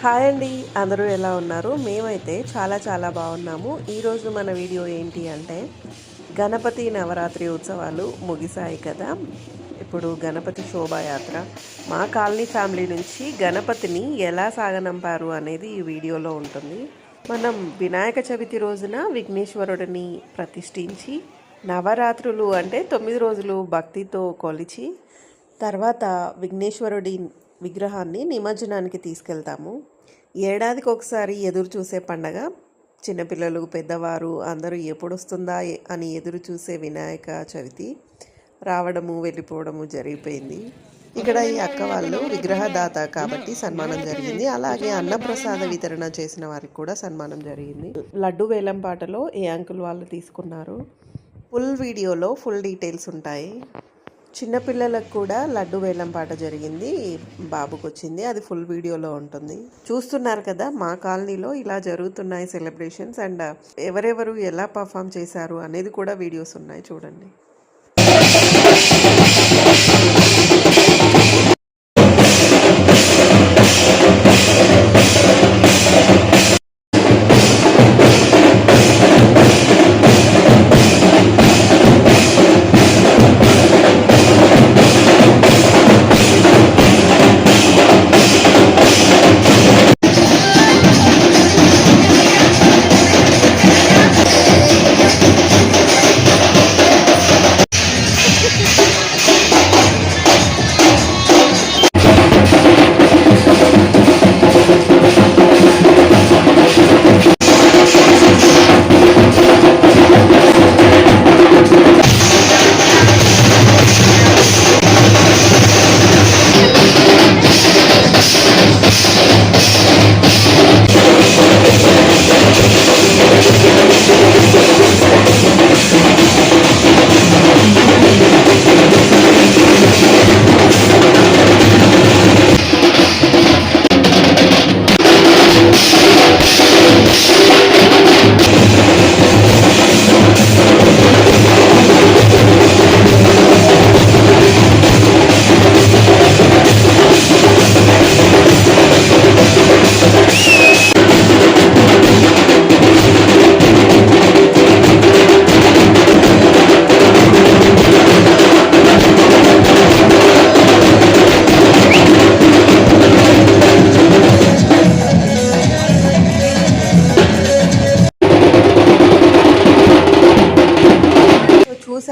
Hi అండి అందరూ ఎలా ఉన్నారు? మేమైతే చాలా చాలా బాగున్నాము. ఈరోజు మన వీడియో ఏంటి అంటే గణపతి నవరాత్రి ఉత్సవాలు ముగిశాయి కదా. ఇప్పుడు గణపతి శోభాయాత్ర. మా కాలనీ ఫ్యామిలీ నుంచి గణపతిని ఎలా సాగనంపారు అనేది ఈ వీడియోలో ఉంటుంది. మనం వినాయక చవితి రోజున విఘ్నేశ్వరుడిని ప్రతిష్ఠించి నవరాత్రులు అంటే తొమ్మిది రోజులు భక్తితో కొలిచి తర్వాత విఘ్నేశ్వరుడి విగ్రహాన్ని నిమజ్జనానికి తీసుకెళ్తాము. ఏడాదికి ఒకసారి ఎదురు చూసే పండగ. చిన్నపిల్లలు పెద్దవారు అందరూ ఎప్పుడు వస్తుందా అని ఎదురు చూసే వినాయక చవితి. రావడము వెళ్ళిపోవడము జరిగిపోయింది. ఇక్కడ ఈ అక్క వాళ్ళు విగ్రహదాత కాబట్టి సన్మానం జరిగింది. అలాగే అన్నప్రసాద వితరణ చేసిన వారికి కూడా సన్మానం జరిగింది. లడ్డు వేలం పాటలో ఏ అంకుల్ వాళ్ళు తీసుకున్నారు. ఫుల్ వీడియోలో ఫుల్ డీటెయిల్స్ ఉంటాయి. చిన్నపిల్లలకు కూడా లడ్డు వేలం పాట జరిగింది బాబుకు వచ్చింది అది ఫుల్ వీడియోలో ఉంటుంది. చూస్తున్నారు కదా మా కాలనీలో ఇలా జరుగుతున్నాయి సెలబ్రేషన్స్ అండ్ ఎవరెవరు ఎలా పర్ఫామ్ చేశారు అనేది కూడా వీడియోస్ ఉన్నాయి చూడండి.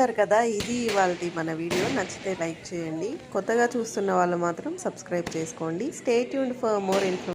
చూశారు కదా ఇది ఇవాళ మన వీడియో. నచ్చితే లైక్ చేయండి. కొత్తగా చూస్తున్న వాళ్ళు మాత్రం సబ్స్క్రైబ్ చేసుకోండి. Stay tuned for more information